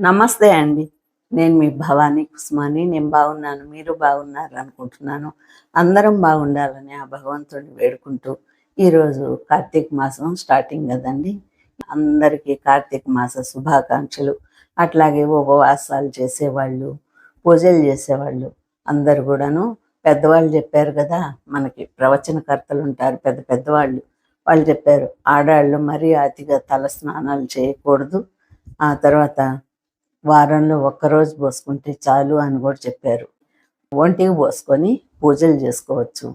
నమస్తే అండి. నేను మీ భవానీ కుస్మాని. నేను బాగున్నాను. మీరు బాగున్నారు అనుకుంటున్నాను. అందరం బాగుండాలని ఆ భగవంతుడిని వేడుకుంటూ ఈరోజు కార్తీక మాసం స్టార్టింగ్ కదండి. అందరికీ కార్తీక మాస శుభాకాంక్షలు. అట్లాగే ఉపవాసాలు చేసేవాళ్ళు పూజలు చేసేవాళ్ళు అందరు కూడాను. పెద్దవాళ్ళు చెప్పారు కదా మనకి ప్రవచనకర్తలు ఉంటారు పెద్ద పెద్దవాళ్ళు. వాళ్ళు చెప్పారు ఆడాళ్ళు మరీ అతిగా తల స్నానాలు చేయకూడదు. ఆ తర్వాత వారంలో ఒక్కరోజు పోసుకుంటే చాలు అని కూడా చెప్పారు. ఒంటికి పోసుకొని పూజలు చేసుకోవచ్చు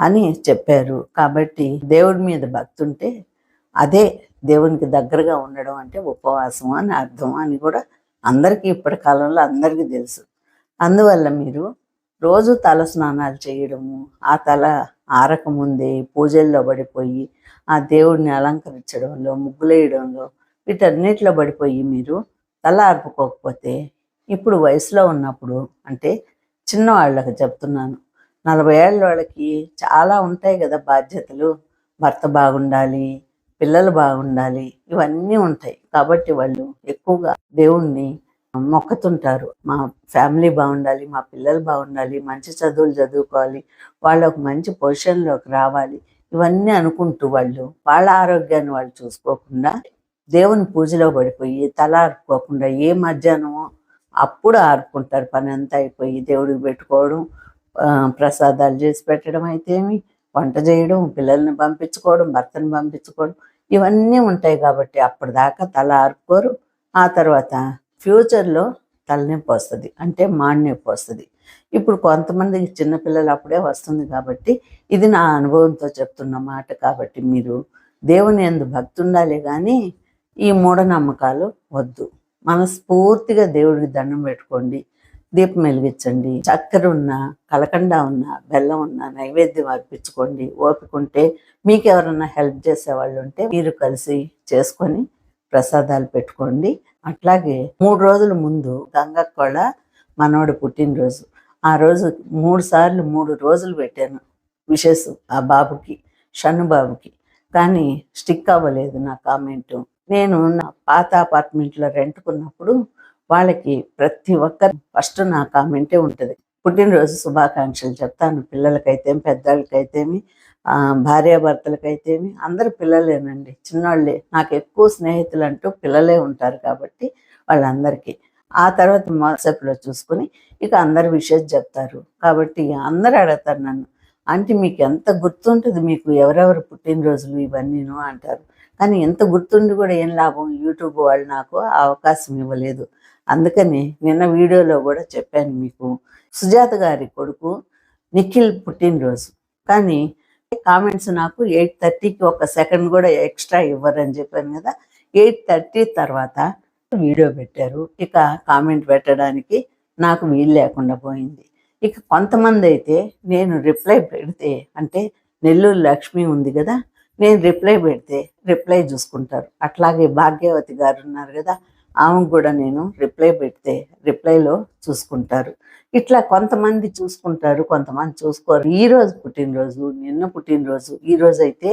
అని చెప్పారు. కాబట్టి దేవుడి మీద భక్తి ఉంటే అదే దేవునికి దగ్గరగా ఉండడం అంటే ఉపవాసం అని అర్థం అని కూడా అందరికీ ఇప్పటి కాలంలో అందరికీ తెలుసు. అందువల్ల మీరు రోజు తల స్నానాలు చేయడము ఆ తల ఆరకముందే పూజల్లో పడిపోయి ఆ దేవుడిని అలంకరించడంలో ముగ్గులేయడంలో వీటన్నిటిలో పడిపోయి మీరు తల ఆర్పుకోకపోతే ఇప్పుడు వయసులో ఉన్నప్పుడు అంటే చిన్నవాళ్ళకి చెప్తున్నాను. నలభై ఏళ్ళ వాళ్ళకి చాలా ఉంటాయి కదా బాధ్యతలు. భర్త బాగుండాలి పిల్లలు బాగుండాలి ఇవన్నీ ఉంటాయి. కాబట్టి వాళ్ళు ఎక్కువగా దేవుణ్ణి మొక్కుతుంటారు. మా ఫ్యామిలీ బాగుండాలి మా పిల్లలు బాగుండాలి మంచి చదువులు చదువుకోవాలి వాళ్ళు ఒక మంచి పొజిషన్లోకి రావాలి. ఇవన్నీ అనుకుంటూ వాళ్ళు వాళ్ళ ఆరోగ్యాన్ని వాళ్ళు చూసుకోకుండా దేవుని పూజలో పడిపోయి తల ఆర్పుకోకుండా ఏ మధ్యాహ్నమో అప్పుడు ఆర్పుకుంటారు. పని అంతా అయిపోయి దేవుడికి పెట్టుకోవడం ప్రసాదాలు చేసి పెట్టడం అయితేమి వంట చేయడం పిల్లల్ని పంపించుకోవడం భర్తను పంపించుకోవడం ఇవన్నీ ఉంటాయి కాబట్టి అప్పటిదాకా తల ఆర్పుకోరు. ఆ తర్వాత ఫ్యూచర్లో తలనొప్పి వస్తుంది అంటే మాడినొప్పి వస్తుంది. ఇప్పుడు కొంతమందికి చిన్నపిల్లలు అప్పుడే వస్తుంది కాబట్టి ఇది నా అనుభవంతో చెప్తున్న మాట కాబట్టి మీరు దేవుని ఎందు భక్తి ఉండాలి కానీ ఈ మూఢనమ్మకాలు వద్దు. మనస్ఫూర్తిగా దేవుడికి దండం పెట్టుకోండి. దీపం వెలిగించండి. చక్కెర ఉన్న కలకండ ఉన్న బెల్లం ఉన్న నైవేద్యం అర్పించుకోండి. ఓపిక ఉంటే మీకు ఎవరన్నా హెల్ప్ చేసేవాళ్ళు ఉంటే మీరు కలిసి చేసుకొని ప్రసాదాలు పెట్టుకోండి. అట్లాగే మూడు రోజుల ముందు గంగక్క వాళ్ళ పుట్టినరోజు. ఆ రోజు మూడు సార్లు మూడు రోజులు పెట్టాను విషెస్ ఆ బాబుకి షన్ను బాబుకి. కానీ స్టిక్ అవ్వలేదు నా కామెంటు. నేను నా పాత అపార్ట్మెంట్లో రెంట్కున్నప్పుడు వాళ్ళకి ప్రతి ఒక్కరు ఫస్ట్ నా కామెంటే ఉంటుంది. పుట్టినరోజు శుభాకాంక్షలు చెప్తాను. పిల్లలకైతేమి పెద్దవాళ్ళకైతేమి భార్యాభర్తలకైతేమి అందరు పిల్లలేనండి. చిన్నవాళ్ళే నాకు ఎక్కువ స్నేహితులు అంటూ పిల్లలే ఉంటారు కాబట్టి వాళ్ళందరికీ. ఆ తర్వాత వాట్సాప్లో చూసుకుని ఇక అందరు విషయం చెప్తారు. కాబట్టి అందరు అడుగుతారు నన్ను. అంటే మీకు ఎంత గుర్తుంటుంది? మీకు ఎవరెవరు పుట్టినరోజులు ఇవన్నీను అంటారు. కానీ ఎంత గుర్తుండి కూడా ఏం లాభం యూట్యూబ్ వాళ్ళు నాకు అవకాశం ఇవ్వలేదు. అందుకని నిన్న వీడియోలో కూడా చెప్పాను మీకు. సుజాత గారి కొడుకు నిఖిల్ పుట్టినరోజు. కానీ కామెంట్స్ నాకు ఎయిట్ థర్టీకి ఒక సెకండ్ కూడా ఎక్స్ట్రా ఇవ్వరని చెప్పాను కదా. ఎయిట్ థర్టీ తర్వాత వీడియో పెట్టారు. ఇక కామెంట్ పెట్టడానికి నాకు వీలు లేకుండా పోయింది. ఇక కొంతమంది అయితే నేను రిప్లై పెడితే అంటే నెల్లూరు లక్ష్మి ఉంది కదా నేను రిప్లై పెడితే రిప్లై చూసుకుంటారు. అట్లాగే భాగ్యవతి గారు ఉన్నారు కదా ఆమె కూడా నేను రిప్లై పెడితే రిప్లైలో చూసుకుంటారు. ఇట్లా కొంతమంది చూసుకుంటారు కొంతమంది చూసుకోరు. ఈరోజు పుట్టినరోజు నిన్న పుట్టినరోజు ఈ అయితే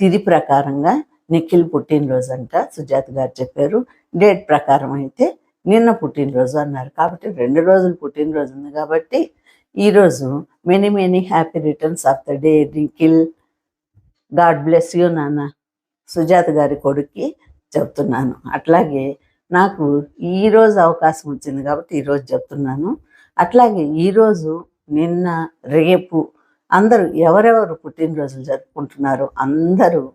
తిది ప్రకారంగా నిఖిల్ పుట్టినరోజు అంట సుజాత గారు చెప్పారు. డేట్ ప్రకారం అయితే నిన్న పుట్టినరోజు అన్నారు. కాబట్టి రెండు రోజులు పుట్టినరోజు ఉంది కాబట్టి ఈరోజు many many happy returns of the day Nikhil God bless you నాన్న. సుజాత గారి కొడుక్కి చెప్తున్నాను. అట్లాగే నాకు ఈరోజు అవకాశం వచ్చింది కాబట్టి ఈరోజు చెప్తున్నాను. అట్లాగే ఈరోజు నిన్న రేపు అందరూ ఎవరెవరు పుట్టినరోజులు జరుపుకుంటున్నారో అందరూ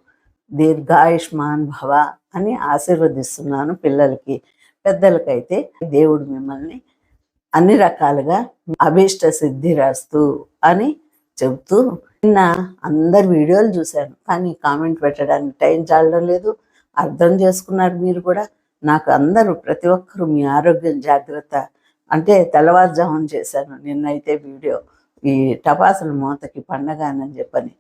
దీర్ఘాయుష్మాన్ భవ అని ఆశీర్వదిస్తున్నాను పిల్లలకి. పెద్దలకైతే దేవుడు మిమ్మల్ని అన్ని రకాలుగా అభీష్ట సిద్ధి రాస్తూ అని చెబుతూ నిన్న అందరు వీడియోలు చూశాను కానీ కామెంట్ పెట్టడానికి టైం చాలడం లేదు. అర్థం చేసుకున్నారు మీరు కూడా. నాకు అందరూ ప్రతి ఒక్కరూ మీ ఆరోగ్యం జాగ్రత్త అంటే తెల్లవారుజామున చేశాను నిన్నైతే వీడియో. ఈ టపాసుల మూతకి పండగ అని చెప్పని.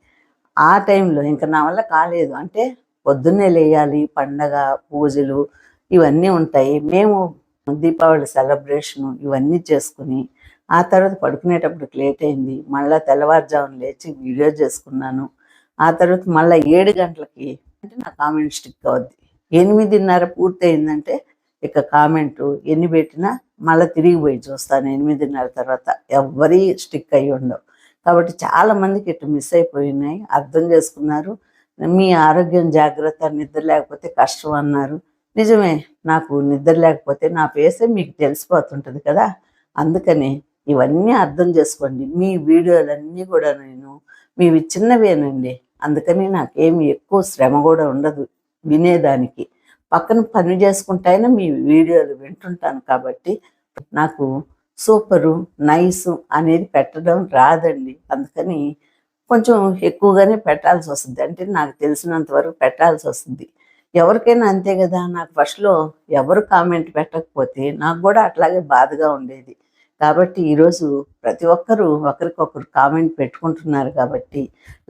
ఆ టైంలో ఇంకా నా వల్ల కాలేదు. అంటే పొద్దున్నే లేయాలి పండగ పూజలు ఇవన్నీ ఉంటాయి. మేము దీపావళి సెలబ్రేషను ఇవన్నీ చేసుకుని ఆ తర్వాత పడుకునేటప్పటికి లేట్ అయింది. మళ్ళీ తెల్లవారుజామున లేచి వీడియో చేసుకున్నాను. ఆ తర్వాత మళ్ళీ ఏడు గంటలకి అంటే నా కామెంట్ స్టిక్ అవుద్ది. ఎనిమిదిన్నర పూర్తి అయిందంటే ఇక కామెంటు ఎన్ని పెట్టినా మళ్ళీ తిరిగి పోయి చూస్తాను ఎనిమిదిన్నర తర్వాత. ఎవరి స్టిక్ అయ్యి ఉండవు. కాబట్టి చాలా మందికి ఇటు మిస్ అయిపోయినాయి. అర్థం చేసుకున్నారు. మీ ఆరోగ్యం జాగ్రత్త నిద్ర లేకపోతే కష్టం అన్నారు. నిజమే నాకు నిద్ర లేకపోతే నా ఫేసే మీకు తెలిసిపోతుంటుంది కదా. అందుకని ఇవన్నీ అర్థం చేసుకోండి. మీ వీడియోలన్నీ కూడా నేను మీవి చిన్నవేనండి. అందుకని నాకేమి ఎక్కువ శ్రమ కూడా ఉండదు వినేదానికి. పక్కన పని చేసుకుంటైనా మీ వీడియోలు వింటుంటాను కాబట్టి నాకు సూపరు నైస్ అనేది పెట్టడం రాదండి. అందుకని కొంచెం ఎక్కువగానే పెట్టాల్సి వస్తుంది. అంటే నాకు తెలిసినంత వరకు పెట్టాల్సి వస్తుంది. ఎవరికైనా అంతే కదా నాకు ఫస్ట్లో ఎవరు కామెంట్ పెట్టకపోతే నాకు కూడా అట్లాగే బాధగా ఉండేది. కాబట్టి ఈరోజు ప్రతి ఒక్కరూ ఒకరికొకరు కామెంట్ పెట్టుకుంటున్నారు కాబట్టి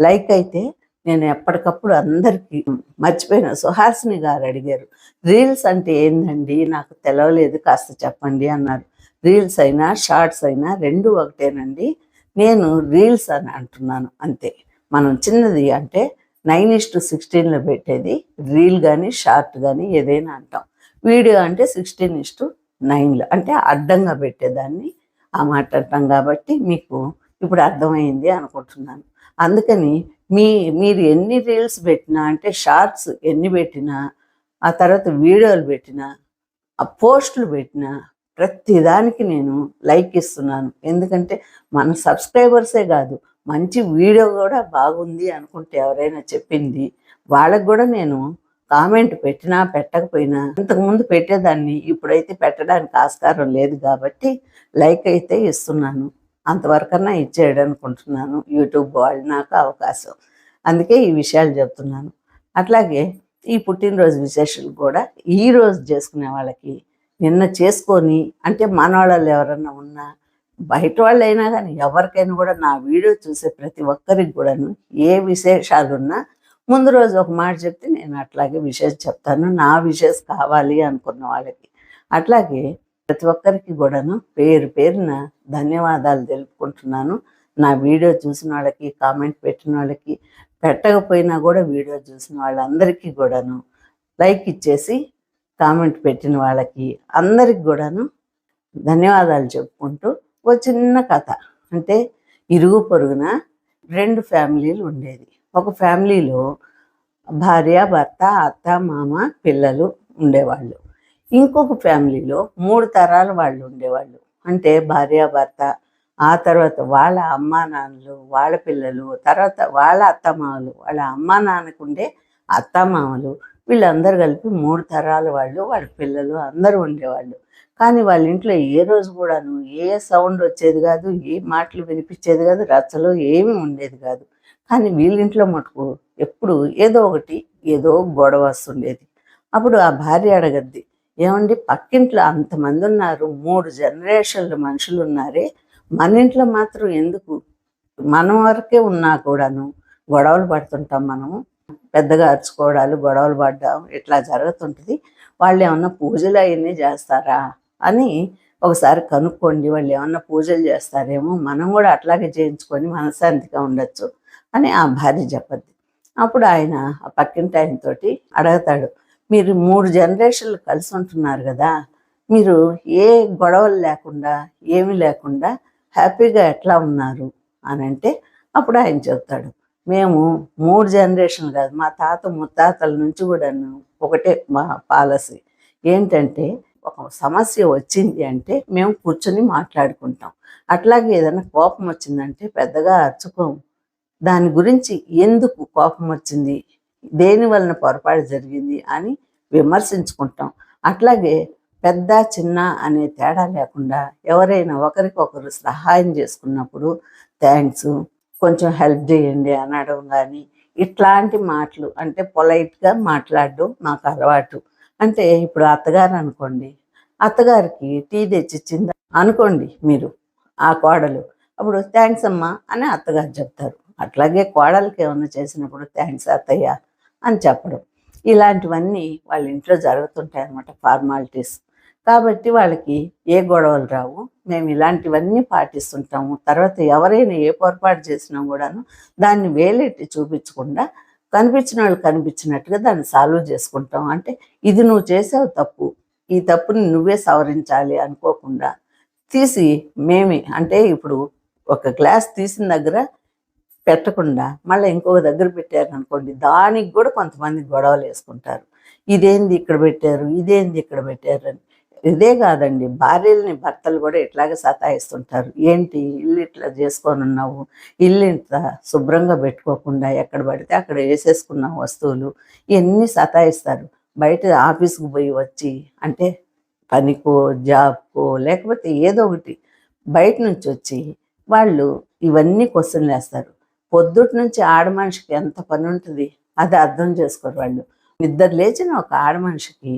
లైక్ అయితే నేను ఎప్పటికప్పుడు అందరికీ మర్చిపోయిన సుహాసిని గారు అడిగారు రీల్స్ అంటే ఏందండి? నాకు తెలవలేదు కాస్త చెప్పండి అన్నారు. రీల్స్ అయినా షార్ట్స్ అయినా రెండు ఒకటేనండి. నేను రీల్స్ అని అంటున్నాను అంతే. మనం చిన్నది అంటే నైన్ ఇస్ టు సిక్స్టీన్లో పెట్టేది రీల్ కానీ షార్ట్ కానీ ఏదైనా అంటాం. వీడియో అంటే సిక్స్టీన్ ఇస్ టు నైన్లో అంటే అడ్డంగా పెట్టేదాన్ని. ఆ మాట కాబట్టి మీకు ఇప్పుడు అర్థమైంది అనుకుంటున్నాను. అందుకని మీ మీరు ఎన్ని రీల్స్ పెట్టినా అంటే షార్ట్స్ ఎన్ని పెట్టినా ఆ తర్వాత వీడియోలు పెట్టినా ఆ పోస్టులు పెట్టినా ప్రతిదానికి నేను లైక్ ఇస్తున్నాను. ఎందుకంటే మన సబ్స్క్రైబర్సే కాదు మంచి వీడియో కూడా బాగుంది అనుకుంటే ఎవరైనా చెప్పింది వాళ్ళకు కూడా నేను కామెంట్ పెట్టినా పెట్టకపోయినా ఇంతకుముందు పెట్టేదాన్ని. ఇప్పుడైతే పెట్టడానికి ఆస్కారం లేదు కాబట్టి లైక్ అయితే ఇస్తున్నాను. అంతవరకన్నా ఇచ్చేయడం అనుకుంటున్నాను. యూట్యూబ్ వాళ్ళు నాకు అవకాశం. అందుకే ఈ విషయాలు చెప్తున్నాను. అట్లాగే ఈ పుట్టినరోజు విశేషాలు కూడా ఈ రోజు చేసుకునే వాళ్ళకి నిన్న చేసుకొని అంటే మన ఎవరన్నా ఉన్నా బయట వాళ్ళు అయినా కానీ ఎవరికైనా కూడా నా వీడియో చూసే ప్రతి ఒక్కరికి కూడాను ఏ విశేషాలున్నా ముందు రోజు ఒక మాట చెప్తే నేను అట్లాగే విషెస్ చెప్తాను. నా విషెస్ కావాలి అనుకున్న వాళ్ళకి. అట్లాగే ప్రతి ఒక్కరికి కూడాను పేరు పేరున ధన్యవాదాలు తెలుపుకుంటున్నాను. నా వీడియో చూసిన వాళ్ళకి కామెంట్ పెట్టిన వాళ్ళకి పెట్టకపోయినా కూడా వీడియో చూసిన వాళ్ళందరికీ కూడాను లైక్ ఇచ్చేసి కామెంట్ పెట్టిన వాళ్ళకి అందరికి కూడాను ధన్యవాదాలు చెప్పుకుంటూ ఓ చిన్న కథ. అంటే ఇరుగు పొరుగున రెండు ఫ్యామిలీలు ఉండేది. ఒక ఫ్యామిలీలో భార్య భర్త అత్త మామ పిల్లలు ఉండేవాళ్ళు. ఇంకొక ఫ్యామిలీలో మూడు తరాల వాళ్ళు ఉండేవాళ్ళు. అంటే భార్య భర్త ఆ తర్వాత వాళ్ళ అమ్మా నాన్నలు వాళ్ళ పిల్లలు తర్వాత వాళ్ళ అత్తమామలు వాళ్ళ అమ్మా నాన్నకు ఉండే అత్తమామలు వీళ్ళందరూ కలిపి మూడు తరాల వాళ్ళు వాళ్ళ పిల్లలు అందరూ ఉండేవాళ్ళు. కానీ వాళ్ళ ఇంట్లో ఏ రోజు కూడాను ఏ సౌండ్ వచ్చేది కాదు ఏ మాటలు వినిపించేది కాదు రచ్చలు ఏమీ ఉండేది కాదు. కానీ వీళ్ళింట్లో మటుకు ఎప్పుడు ఏదో ఒకటి ఏదో గొడవ వస్తుండేది. అప్పుడు ఆ భార్య అడగద్ది ఏమండి పక్కింట్లో అంతమంది ఉన్నారు మూడు జనరేషన్ల మనుషులు ఉన్నారే మన ఇంట్లో మాత్రం ఎందుకు? మనం వరకే ఉన్నా కూడాను గొడవలు పడుతుంటాం మనము. పెద్దగా అరుచుకోవడాలు గొడవలు పడ్డాం ఇట్లా జరుగుతుంటుంది. వాళ్ళు ఏమన్నా పూజలు అవన్నీ చేస్తారా? అని ఒకసారి కనుక్కోండి వాళ్ళు ఏమన్నా పూజలు చేస్తారేమో మనం కూడా అట్లాగే చేయించుకొని మనశాంతిగా ఉండొచ్చు. అని ఆ భార్య చెప్పద్ది. అప్పుడు ఆయన ఆ పక్కింటి ఆయనతో అడుగుతాడు మీరు మూడు జనరేషన్లు కలిసి ఉంటున్నారు కదా మీరు ఏ గొడవలు లేకుండా ఏమీ లేకుండా హ్యాపీగా ఎట్లా ఉన్నారు అని అంటే అప్పుడు ఆయన చెప్తాడు మేము మూడు జనరేషన్లు కాదు మా తాత ముత్తాతల నుంచి కూడా ఒకటే మా పాలసీ. ఏంటంటే ఒక సమస్య వచ్చింది అంటే మేము కూర్చొని మాట్లాడుకుంటాం. అట్లాగే ఏదైనా కోపం వచ్చిందంటే పెద్దగా అరుచుకోము. దాని గురించి ఎందుకు కోపం వచ్చింది? దేని వలన పొరపాటు జరిగింది? అని విమర్శించుకుంటాం. అట్లాగే పెద్ద చిన్న అనే తేడా లేకుండా ఎవరైనా ఒకరికొకరు సహాయం చేసుకున్నప్పుడు థ్యాంక్స్ కొంచెం హెల్ప్ చేయండి అనడం కానీ ఇట్లాంటి మాటలు అంటే పొలైట్గా మాట్లాడడం మాకు అలవాటు. అంటే ఇప్పుడు అత్తగారు అనుకోండి అత్తగారికి టీ తెచ్చిచ్చింది? అనుకోండి మీరు ఆ కోడలు. అప్పుడు థ్యాంక్స్ అమ్మా అని అత్తగారు చెప్తారు. అట్లాగే కోడలకి ఏమన్నా చేసినప్పుడు థ్యాంక్స్ అత్తయ్య అని చెప్పడం. ఇలాంటివన్నీ వాళ్ళ ఇంట్లో జరుగుతుంటాయి అన్నమాట ఫార్మాలిటీస్. కాబట్టి వాళ్ళకి ఏ గొడవలు రావు. మేము ఇలాంటివన్నీ పాటిస్తుంటాము. తర్వాత ఎవరైనా ఏ పొరపాటు చేసినా కూడాను దాన్ని వేలెట్టి చూపించకుండా కనిపించిన వాళ్ళు కనిపించినట్టుగా దాన్ని సాల్వ్ చేసుకుంటాం. అంటే ఇది నువ్వు చేసావు తప్పు. ఈ తప్పుని నువ్వే సవరించాలి అనుకోకుండా తీసి మేమే అంటే ఇప్పుడు ఒక గ్లాస్ తీసిన దగ్గర పెట్టకుండా మళ్ళీ ఇంకొక దగ్గర పెట్టారు అనుకోండి దానికి కూడా కొంతమంది గొడవలు వేసుకుంటారు. ఇదేంది ఇక్కడ పెట్టారు? ఇదేంది ఇక్కడ పెట్టారు? అని. ఇదే కాదండి భార్యలని భర్తలు కూడా ఇట్లాగే సతాయిస్తుంటారు. ఏంటి ఇల్లు ఇట్లా చేసుకొని ఉన్నావు ఇల్లు ఇంత శుభ్రంగా పెట్టుకోకుండా ఎక్కడ పడితే అక్కడ వేసేసుకున్న వస్తువులు? ఇవన్నీ సతాయిస్తారు. బయట ఆఫీస్కి పోయి వచ్చి అంటే పనికో జాబ్కో లేకపోతే ఏదో ఒకటి బయట నుంచి వచ్చి వాళ్ళు ఇవన్నీ క్వశ్చన్లు వేస్తారు పొద్దుటి నుంచి ఆడ మనిషికి ఎంత పని ఉంటుంది అది అర్థం చేసుకోరు వాళ్ళు. ఇద్దరు లేచిన ఒక ఆడ మనిషికి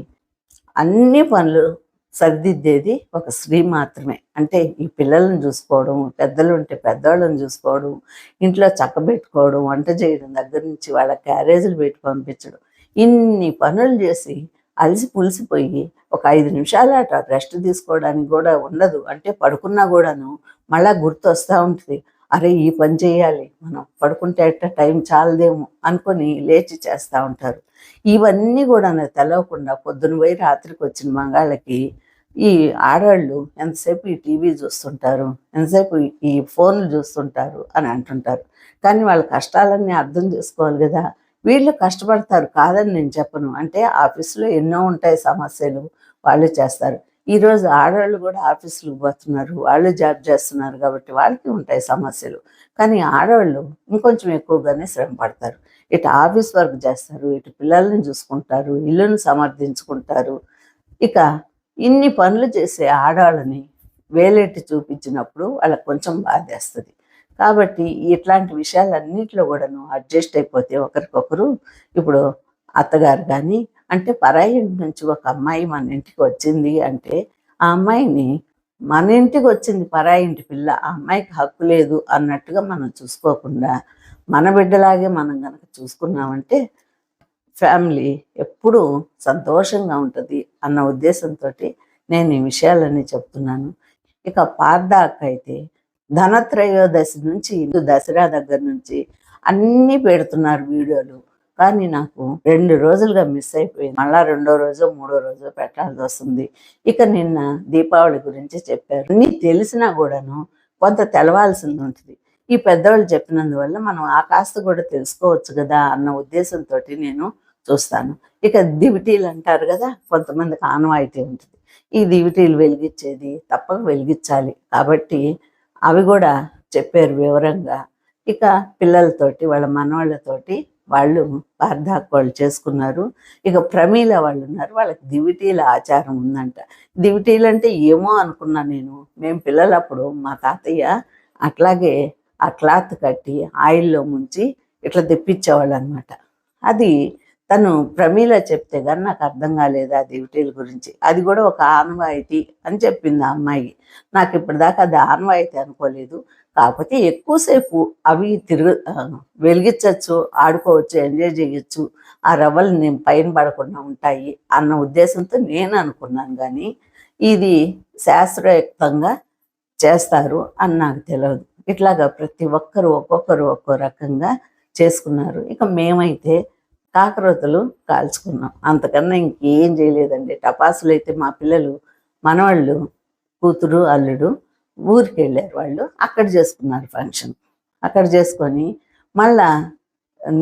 అన్ని పనులు సర్దిద్దేది ఒక స్త్రీ మాత్రమే. అంటే ఈ పిల్లలను చూసుకోవడం పెద్దలు ఉంటే పెద్దవాళ్ళని చూసుకోవడం ఇంట్లో చక్కబెట్టుకోవడం వంట చేయడం దగ్గర నుంచి వాళ్ళ క్యారేజీలు పెట్టి పంపించడం ఇన్ని పనులు చేసి అలసి పులిసిపోయి ఒక ఐదు నిమిషాలు రెస్ట్ తీసుకోవడానికి కూడా ఉండదు. అంటే పడుకున్నా కూడాను మళ్ళా గుర్తు వస్తూ ఉంటుంది. అరే ఈ పని చేయాలి. మనం పడుకుంటే అట్ట టైం చాలదేమో అనుకొని లేచి చేస్తూ ఉంటారు. ఇవన్నీ కూడా నాకు తెలవకుండా పొద్దున పోయి రాత్రికి వచ్చిన మంగాళ్ళకి ఈ ఆడవాళ్ళు ఎంతసేపు ఈ టీవీ చూస్తుంటారు ఎంతసేపు ఈ ఫోన్లు చూస్తుంటారు అని అంటుంటారు. కానీ వాళ్ళ కష్టాలన్నీ అర్థం చేసుకోవాలి కదా. వీళ్ళు కష్టపడతారు కాదని నేను చెప్పను. అంటే ఆఫీసులో ఎన్నో ఉంటాయి సమస్యలు వాళ్ళు చేస్తారు. ఈరోజు ఆడవాళ్ళు కూడా ఆఫీసులకు పోతున్నారు వాళ్ళు జాబ్ చేస్తున్నారు కాబట్టి వాళ్ళకి ఉంటాయి సమస్యలు. కానీ ఆడవాళ్ళు ఇంకొంచెం ఎక్కువగానే శ్రమ పడతారు. ఇటు ఆఫీస్ వర్క్ చేస్తారు ఇటు పిల్లల్ని చూసుకుంటారు ఇల్లును సమర్థించుకుంటారు. ఇక ఇన్ని పనులు చేసే ఆడవాళ్ళని వేలెట్టి చూపించినప్పుడు వాళ్ళకి కొంచెం బాధేస్తుంది. కాబట్టి ఇట్లాంటి విషయాలన్నింటిలో కూడాను అడ్జస్ట్ అయిపోతే ఒకరికొకరు ఇప్పుడు అత్తగారు కానీ అంటే పరాయి ఇంటి నుంచి ఒక అమ్మాయి మన ఇంటికి వచ్చింది అంటే ఆ అమ్మాయిని మన ఇంటికి వచ్చింది పరాయి ఇంటి పిల్ల ఆ అమ్మాయికి హక్కు లేదు అన్నట్టుగా మనం చూసుకోకుండా మన బిడ్డలాగే మనం కనుక చూసుకున్నామంటే ఫ్యామిలీ ఎప్పుడూ సంతోషంగా ఉంటుంది అన్న ఉద్దేశంతో నేను ఈ విషయాలన్నీ చెప్తున్నాను. ఇక పార్దా అయితే ధనత్రయోదశి నుంచి ఇందు దసరా దగ్గర నుంచి అన్నీ పెడుతున్నారు వీడియోలు. కానీ నాకు రెండు రోజులుగా మిస్ అయిపోయింది. మళ్ళా రెండో రోజు మూడో రోజు పెట్టాల్సి వస్తుంది. ఇక నిన్న దీపావళి గురించి చెప్పారు. అన్నీ తెలిసినా కూడాను కొంత తెలవాల్సింది ఉంటుంది. ఈ పెద్దవాళ్ళు చెప్పినందువల్ల మనం ఆ కాస్త కూడా తెలుసుకోవచ్చు కదా అన్న ఉద్దేశంతో నేను చూస్తాను. ఇక దివిటీలు అంటారు కదా కొంతమందికి ఆనవాయితీ ఉంటుంది. ఈ దివిటీలు వెలిగించేది తప్పక వెలిగించాలి. కాబట్టి అవి కూడా చెప్పారు వివరంగా. ఇక పిల్లలతోటి వాళ్ళ మనవాళ్ళతోటి వాళ్ళు పార్ధాక్ వాళ్ళు చేసుకున్నారు. ఇక ప్రమీల వాళ్ళు ఉన్నారు. వాళ్ళకి దివిటీల ఆచారం ఉందంట. దివిటీలు అంటే ఏమో అనుకున్నా నేను. మేము పిల్లలప్పుడు మా తాతయ్య అట్లాగే ఆ క్లాత్ కట్టి ఆయిల్లో ముంచి ఇట్లా తెప్పించేవాళ్ళు అనమాట అది తను ప్రమీల చెప్తే కానీ నాకు అర్థం కాలేదు ఆ దివిటీల గురించి. అది కూడా ఒక ఆనవాయితీ అని చెప్పింది ఆ అమ్మాయి. నాకు ఇప్పటిదాకా అది ఆనవాయితీ అనుకోలేదు. కాకపోతే ఎక్కువసేపు అవి తిరుగు వెలిగించచ్చు వెలిగించవచ్చు ఆడుకోవచ్చు ఎంజాయ్ చేయొచ్చు. ఆ రవ్వలు నేను పైన పడకుండా ఉంటాయి అన్న ఉద్దేశంతో నేను అనుకున్నాను కానీ ఇది శాస్త్రయుక్తంగా చేస్తారు అని నాకు తెలియదు ఇట్లాగా ప్రతి ఒక్కరు ఒక్కొక్కరు ఒక్కో రకంగా చేసుకున్నారు. ఇక మేమైతే కాకరోతులు కాల్చుకున్నాం. అంతకన్నా ఇంకేం చేయలేదండి. టపాసులు అయితే మా పిల్లలు మనవాళ్ళు కూతురు అల్లుడు ఊరికి వెళ్ళారు వాళ్ళు. అక్కడ చేసుకున్నారు ఫంక్షన్. అక్కడ చేసుకొని మళ్ళా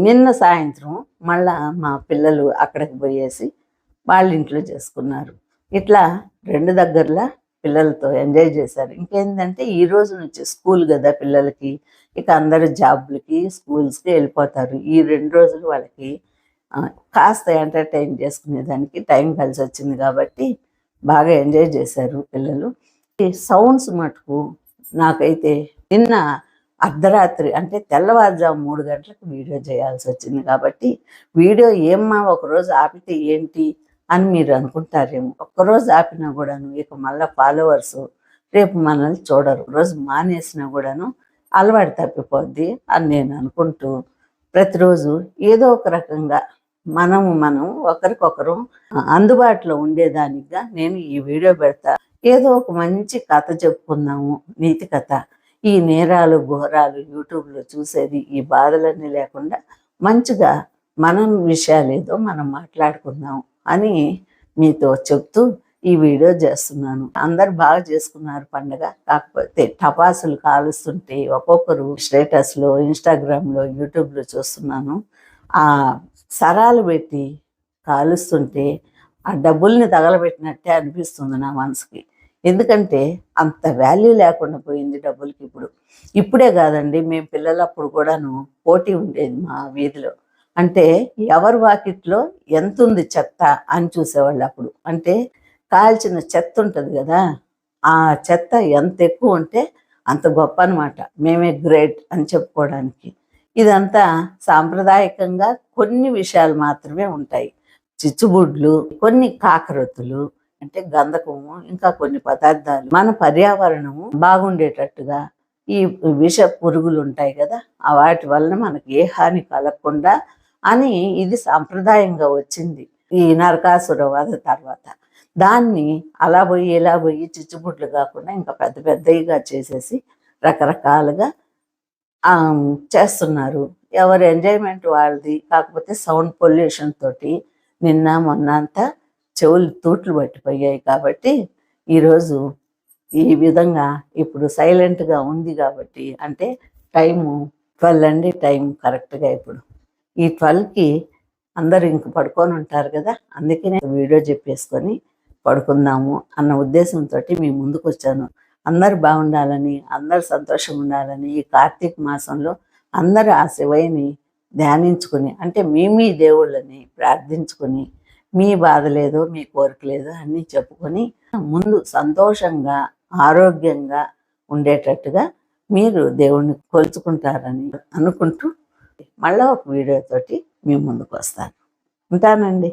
నిన్న సాయంత్రం మళ్ళా మా పిల్లలు అక్కడికి పోయేసి వాళ్ళ ఇంట్లో చేసుకున్నారు. ఇట్లా రెండు దగ్గరలా పిల్లలతో ఎంజాయ్ చేశారు. ఇంకేంటంటే ఈ రోజు నుంచి స్కూల్ కదా పిల్లలకి. ఇక అందరు జాబ్లకి స్కూల్స్కి వెళ్ళిపోతారు. ఈ రెండు రోజులు వాళ్ళకి కాస్త ఎంటర్టైన్ చేసుకునేదానికి టైం కలిసి వచ్చింది కాబట్టి బాగా ఎంజాయ్ చేశారు పిల్లలు. ఈ సౌండ్స్ మటుకు నాకైతే నిన్న అర్ధరాత్రి అంటే తెల్లవారుజాము మూడు గంటలకు వీడియో చేయాల్సి వచ్చింది కాబట్టి వీడియో ఏమ్మా ఒకరోజు ఆపితే ఏంటి అని మీరు అనుకుంటారేమో. ఒక్కరోజు ఆపినా కూడాను ఇక మళ్ళీ ఫాలోవర్స్ రేపు మనల్ని చూడరు. రోజు మానేసినా కూడాను అలవాటు తప్పిపోద్ది అని నేను అనుకుంటూ ప్రతిరోజు ఏదో ఒక రకంగా మనము మనం ఒకరికొకరు అందుబాటులో ఉండేదానిగా నేను ఈ వీడియో పెడతా. ఏదో ఒక మంచి కథ చెప్పుకుందాము. నీతి కథ. ఈ నేరాలు ఘోరాలు యూట్యూబ్లో చూసేది ఈ బాధలన్నీ లేకుండా మంచిగా మనం విషయాలు ఏదో మనం మాట్లాడుకుందాం అని మీతో చెప్తూ ఈ వీడియో చేస్తున్నాను. అందరు బాగా చేసుకున్నారు పండగ. కాకపోతే టపాసులు కాలుస్తుంటే ఒక్కొక్కరు స్టేటస్లో ఇన్స్టాగ్రామ్లో యూట్యూబ్లో చూస్తున్నాను. ఆ సరాలు పెట్టి కాలుస్తుంటే ఆ డబ్బుల్ని తగలబెట్టినట్టే అనిపిస్తుంది నా మనసుకి. ఎందుకంటే అంత వాల్యూ లేకుండా పోయింది డబ్బులకి ఇప్పుడు. ఇప్పుడే కాదండి మేము పిల్లలప్పుడు కూడాను పోటీ ఉండేది మా వీధిలో. అంటే ఎవరి వాకిట్లో ఎంత ఉంది చెత్త అని చూసేవాళ్ళు అప్పుడు. అంటే కాల్చిన చెత్త ఉంటుంది కదా ఆ చెత్త ఎంత ఎక్కువ ఉంటే అంత గొప్ప అనమాట మేమే గ్రేట్ అని చెప్పుకోవడానికి. ఇదంతా సాంప్రదాయకంగా కొన్ని విషయాలు మాత్రమే ఉంటాయి. చిచ్చుబుడ్లు కొన్ని కాకరొత్తులు అంటే గంధకము ఇంకా కొన్ని పదార్థాలు. మన పర్యావరణము బాగుండేటట్టుగా ఈ విష పురుగులు ఉంటాయి కదా వాటి వలన మనకి ఏ హాని కలగకుండా అని ఇది సాంప్రదాయంగా వచ్చింది ఈ నరకాసుర వధ తర్వాత. దాన్ని అలా పోయి ఇలా పోయి చిచ్చుబుడ్లు కాకుండా ఇంకా పెద్ద పెద్దవిగా చేసేసి రకరకాలుగా చేస్తున్నారు. ఎవరు ఎంజాయ్మెంట్ వాళ్ళది కాకపోతే సౌండ్ పొల్యూషన్ తోటి నిన్న మొన్న అంతా చెవులు తూట్లు పట్టిపోయాయి కాబట్టి ఈరోజు ఈ విధంగా ఇప్పుడు సైలెంట్గా ఉంది కాబట్టి అంటే టైము ట్వెల్వ్ అండి టైం కరెక్ట్గా ఇప్పుడు. ఈ ట్వెల్వ్కి అందరు ఇంక పడుకొని ఉంటారు కదా అందుకే నేను వీడియో చెప్పేసుకొని పడుకుందాము అన్న ఉద్దేశంతో మీ ముందుకు వచ్చాను అందరు బాగుండాలని అందరు సంతోషం ఉండాలని ఈ కార్తీక మాసంలో అందరూ ఆ శివయ్యని ధ్యానించుకుని అంటే మీ మీ దేవుళ్ళని ప్రార్థించుకుని మీ బాధ లేదో మీ కోరిక లేదో అన్నీ చెప్పుకొని ముందు సంతోషంగా ఆరోగ్యంగా ఉండేటట్టుగా మీరు దేవుణ్ణి కొలుచుకుంటారని అనుకుంటూ మళ్ళీ ఒక వీడియోతోటి మీ ముందుకు వస్తాను. ఉంటానండి.